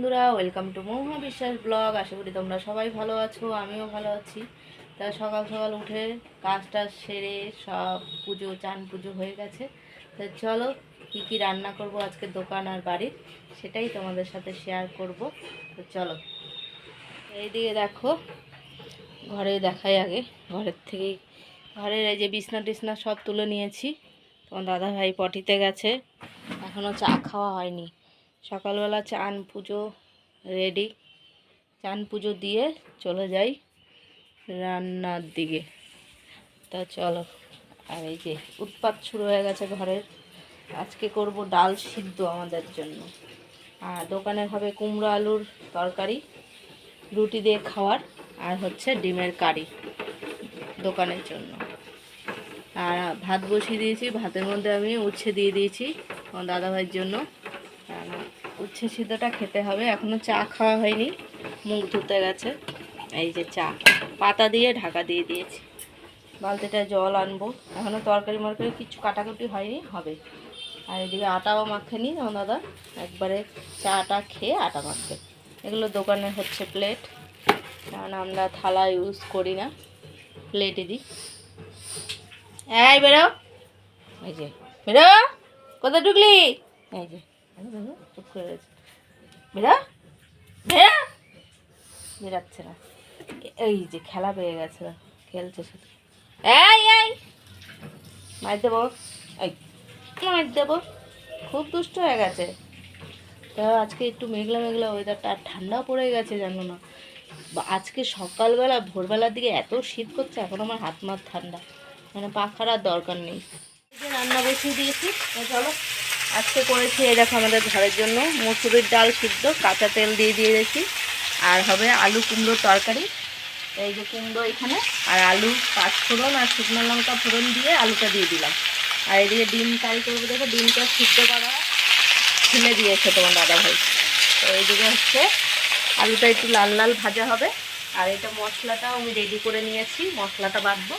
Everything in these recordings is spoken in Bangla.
বন্ধুরা ওয়েলকাম টু মৌমা বিশ্বাস ব্লগ আশা করি তোমরা সবাই ভালো আছো, আমিও ভালো আছি। তা সকাল সকাল উঠে কাজ টাজ সেরে সব পুজো, চান পুজো হয়ে গেছে। তো চলো, কী কী রান্না করব আজকে দোকান আর বাড়ির, সেটাই তোমাদের সাথে শেয়ার করব। তো চলো, এইদিকে দেখো, ঘরে দেখাই আগে, ঘরের থেকেই, ঘরের এই যে বিছনা টিছনা সব তুলে নিয়েছি। তোমার দাদা ভাই পটিতে গেছে এখনও চা খাওয়া হয়নি। সকালবেলা চান পুজো রেডি। চান পুজো দিয়ে চলে যাই রান্নার দিকে। তা চলো, আর এই যে উৎপাত শুরু হয়ে গেছে ঘরের। আজকে করব ডাল সিদ্ধ আমাদের জন্য। আর দোকানে হবে কুমড়ো আলুর তরকারি, রুটি দিয়ে খাওয়ার, আর হচ্ছে ডিমের কারি দোকানের জন্য। আর ভাত বসিয়ে দিয়েছি, ভাতের মধ্যে আমি উচ্ছে দিয়ে দিয়েছি আমার দাদাভাইয়ের জন্য। উচ্ছে সিদ্ধটা খেতে হবে। এখনও চা খাওয়া হয়নি। মুখ ধুতে গেছে। এই যে চা। পাতা দিয়ে ঢাকা দিয়ে দিয়েছি। বালতিটা জল আনব। এখনও তরকারি মরকারি কিছু কাটাকুটি হয়নি, হবে। আর এদিকে আটাও মাখেনি আমার দাদা। একবারে চাটা খেয়ে আটা মাখবে। এগুলো দোকানে হচ্ছে প্লেট। কারণ আমরা থালা ইউজ করি না। প্লেটে দিই। এই বেরো। এই যে। বেরো। কোথায় ঢুকলি? এই যে। চুপ করে রয়েছে না। এই যে খেলা পেয়ে গেছে, খেলছে শুধু এই এই! মার দেবো। এই মার দেবো? খুব দুষ্ট হয়ে গেছে। তা আজকে একটু মেঘলা মেঘলা ওয়েদারটা আর ঠান্ডা পড়ে গেছে, জানো না। আজকে সকালবেলা, ভোরবেলার দিকে এত শীত করছে, এখন আমার হাত মাত ঠান্ডা। মানে পাখার আর দরকার নেই। রান্না বসিয়ে দিয়েছি চলো। আজকে করেছি, এই দেখো আমাদের ঘরের জন্য। মসুরির ডাল সিদ্ধ, কাঁচা তেল দিয়ে দিয়ে দিয়েছি। আর হবে আলু কুমড়োর তরকারি। এই যে কুমড়ো এখানে, আর আলু পাঁচ ফোড়ন আর শুকনো লঙ্কা ফোড়ন দিয়ে আলুটা দিয়ে দিলাম। আর এদিকে ডিম কারি করব, দেখো ডিমটা সিদ্ধ করা ফেলে দিয়েছে তোমার দাদা ভাই। তো এইদিকে হচ্ছে আলুটা একটু লাল লাল ভাজা হবে। আর এটা মশলাটাও আমি রেডি করে নিয়েছি, মশলাটা বাটবো।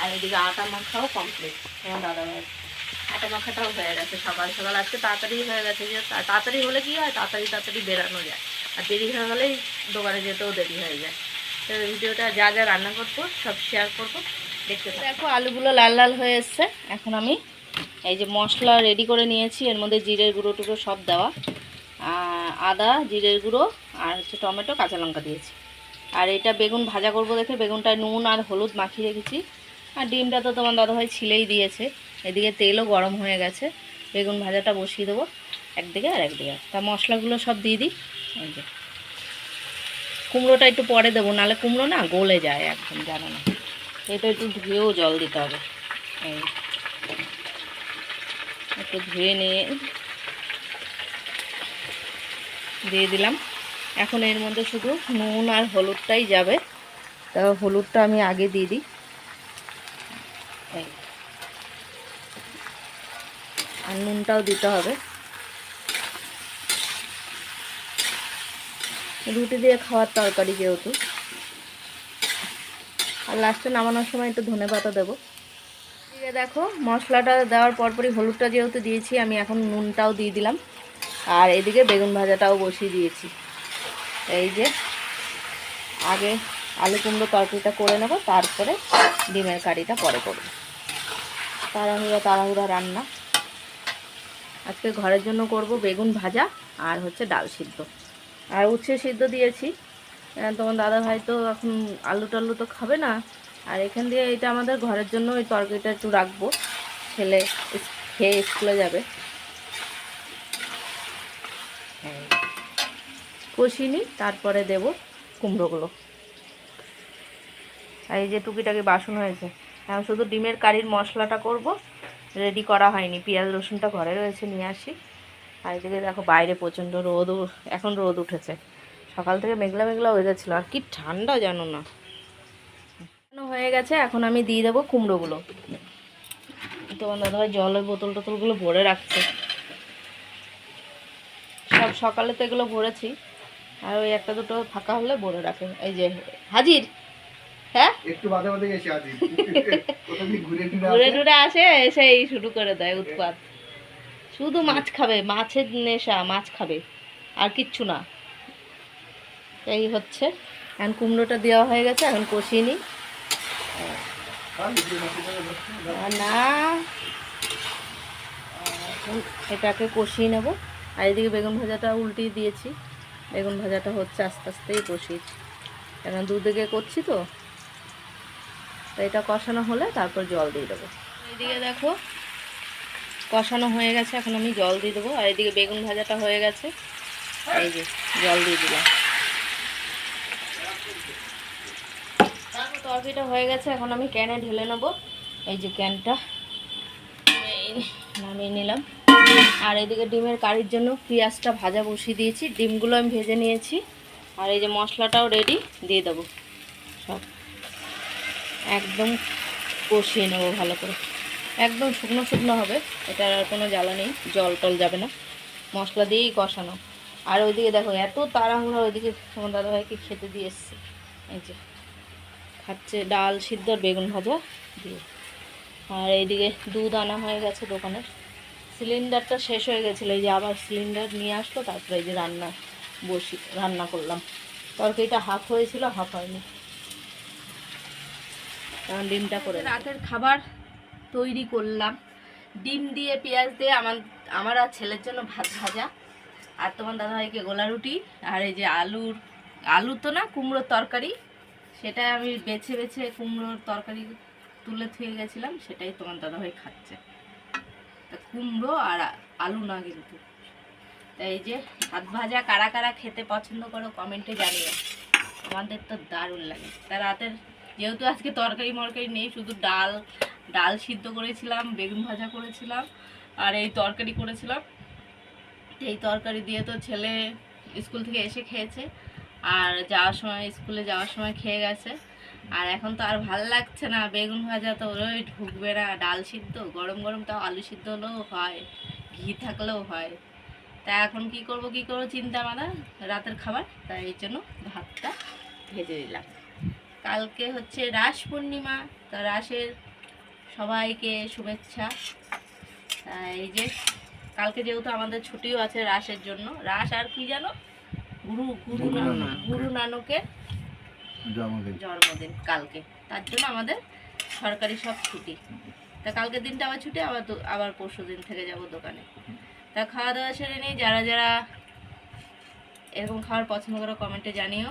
আর এদিকে আটা মাখাও কমপ্লিট তোমার দাদা ভাই। আটা মাখাটাও হয়ে গেছে সকাল সকাল আজকে তাড়াতাড়ি হয়ে গেছে যে তাড়াতাড়ি হলে কি হয়? তাড়াতাড়ি তাড়াতাড়ি বেরানো যায়। আর দেরি হয়ে গেলেই দোকানে যেতেও দেরি হয়ে যায়। তো ভিডিওটা যা যা রান্না করব, সব শেয়ার করব, দেখতে। দেখো, আলুগুলো লাল লাল হয়ে এসছে। এখন আমি এই যে মশলা রেডি করে নিয়েছি, এর মধ্যে জিরের গুঁড়ো টুকরো সব দেওয়া। আদা, জিরের গুঁড়ো আর হচ্ছে টমেটো, কাঁচা লঙ্কা দিয়েছি। আর এটা বেগুন ভাজা করব দেখে বেগুনটায় নুন আর হলুদ মাখিয়ে রেখেছি। আর ডিমটা তো তোমার দাদাভাই ছিলেই দিয়েছে। এদিকে তেলও গরম হয়ে গেছে। বেগুন ভাজাটা বসিয়ে দেবো। একদিকে আর একদিকে। তা মশলাগুলো সব দিয়ে দিই। এই যে। কুমড়োটা একটু পরে দেবো নাহলে কুমড়ো না গলে যায় একদম, জানো না। এটা একটু ধুয়েও জল দিতে হবে। এই। একটু ধুয়ে নিয়ে দিয়ে দিলাম। এখন এর মধ্যে শুধু নুন আর হলুদটাই যাবে। তা হলুদটা আমি আগে দিয়ে দিই এই আর নুনটাও দিতে হবে। রুটি দিয়ে খাওয়ার তরকারি যেহেতু। আর লাস্টে নামানোর সময় একটু ধনে পাতা দেবো। এদিকে দেখো, মশলাটা দেওয়ার পরপরই হলুদটা যেহেতু দিয়েছি, আমি এখন নুনটাও দিয়ে দিলাম। আর এদিকে বেগুন ভাজাটাও বসিয়ে দিয়েছি। এই যে, আগে আলু কুমড়ো তরকারিটা করে নেব, তারপরে ডিমের কারিটা পরে করব। তাড়াহুড়া তাড়াহুড়া রান্না। আজকে ঘরের জন্য করব বেগুন ভাজা আর হচ্ছে ডাল সিদ্ধ। আর উচ্ছে সিদ্ধ দিয়েছি। তোমার দাদা ভাই তো এখন আলু টালু তো খাবে না। আর এখান দিয়ে এটা আমাদের ঘরের জন্য ওই তরকারিটা একটু রাখব। ছেলে খেয়ে স্কুলে যাবে। কষিয়ে নিই তারপরে দেব কুমড়োগুলো। আর এই যে টুকিটাকি বাসন হয়েছে। এখন শুধু ডিমের কারির মশলাটা করব। রেডি করা হয়নি। পেঁয়াজ, রসুনটা ঘরে রয়েছে, নিয়ে আসি। আর এদিকে দেখো বাইরে প্রচণ্ড রোদ, এখন রোদ উঠেছে। সকাল থেকে মেঘলা মেঘলা হয়ে যাচ্ছিল আর কি ঠান্ডা জানো না। হয়ে গেছে, এখন আমি দিয়ে দেবো কুমড়োগুলো। তোমার দাদাভাই জলের বোতল টোতলগুলো ভরে রাখছে। সব সকালে তো এগুলো ভরেছি। আর ওই একটা দুটো ফাঁকা হলে ভরে রাখে। এই যে হাজির হ্যাঁ? একটু ঘুরে ঘুরে আসে। টুরে এসে এই শুরু করে দেয় উৎপাত। শুধু মাছ খাবে মাছের নেশা মাছ খাবে আর কিচ্ছু না। এই হচ্ছে। এখন কুমড়োটা দেওয়া হয়ে গেছে এখন কষিয়ে নিই। না। এটাকে কষিয়ে নেব। আর এদিকে বেগুন ভাজাটা উল্টিয়ে দিয়েছি। বেগুন ভাজাটা হচ্ছে আস্তে আস্তেই কষিয়েছি। কারণ দুদিকে করছি তো। তো এটা কষানো হলে তারপর জল দিয়ে দেবো। এইদিকে দেখো, কষানো হয়ে গেছে, এখন আমি জল দিয়ে দেবো। আর এদিকে বেগুন ভাজাটা হয়ে গেছে। এই যে, জল দিয়ে দিলাম। তরকারিটা হয়ে গেছে, এখন আমি ক্যানে ঢেলে নেব। এই যে ক্যানটা, নামিয়ে নিলাম। আর এদিকে ডিমের কারির জন্য পেঁয়াজটা ভাজা বসিয়ে দিয়েছি। ডিমগুলো আমি ভেজে নিয়েছি। আর এই যে মশলাটাও রেডি দিয়ে দেবো। সব। একদম কষিয়ে নেব ভালো করে। একদম শুকনো শুকনো হবে, এটার আর কোনো জ্বালা নেই, জল টল যাবে না। মশলা দিয়েই কষানো। আর ওইদিকে দেখো, এত তাড়াহুড়া ওইদিকে তোমার দাদাভাইকে খেতে দিয়ে এসছে। এই যে, খাচ্ছে ডাল সিদ্ধ বেগুন ভাজা দিয়ে। আর এইদিকে দুধ আনা হয়ে গেছে দোকানের। সিলিন্ডারটা শেষ হয়ে গেছিল, এই যে আবার সিলিন্ডার নিয়ে আসলো, তারপরে এই যে রান্না বসি, রান্না করলাম। তরকারিটা হাফ হয়েছিল, হাফ হয়নি। ডিমটা করে রাতের খাবার তৈরি করলাম ডিম দিয়ে পেঁয়াজ দিয়ে আমার আমার আর ছেলের জন্য ভাত ভাজা। আর তোমার দাদাভাইকে গোলা রুটি আর এই যে আলুর আলু তো না কুমড়োর তরকারি সেটা আমি বেছে বেছে কুমড়োর তরকারি তুলে থুয়ে গেছিলাম সেটাই তোমার দাদাভাই খাচ্ছে। তা কুমড়ো আর আলু না কিন্তু। তাই এই যে ভাত ভাজা কারা কারা খেতে পছন্দ করো কমেন্টে জানিও। আমাদের তো দারুণ লাগে। তা রাতের যেহেতু আজকে তরকারি মরকারি নেই, শুধু ডাল ডাল সিদ্ধ করেছিলাম, বেগুন ভাজা করেছিলাম, আর এই তরকারি করেছিলাম। এই তরকারি দিয়ে তো ছেলে স্কুল থেকে এসে খেয়েছে, আর যাওয়ার সময়, স্কুলে যাওয়ার সময় খেয়ে গেছে। আর এখন তো আর ভালো লাগছে না, বেগুন ভাজা তো ওই ঢুকবে না, ডাল সিদ্ধ, গরম গরম তাও আলু সিদ্ধ হলেও হয়, ঘি থাকলেও হয়। তা এখন কি করব কি করব চিন্তা মাথা রাতের খাবার, তাই এই জন্য ভাতটা ভেজে দিলাম কালকে হচ্ছে রাস পূর্ণিমা তা রাসের সবাইকে শুভেচ্ছা। এই যে কালকে যেহেতু আমাদের ছুটিও আছে রাসের জন্য রাস আর কি জানো? গুরু গুরু গুরু নানক। গুরু নানকের জন্মদিন। কালকে। তার জন্য আমাদের সরকারি সব ছুটি। তা কালকের দিনটা আবার ছুটি আবার আবার পরশু দিন থেকে যাব দোকানে। তা খাওয়া দাওয়া সেরে নেই যারা যারা এরকম খাবার পছন্দ করো কমেন্টে জানিও।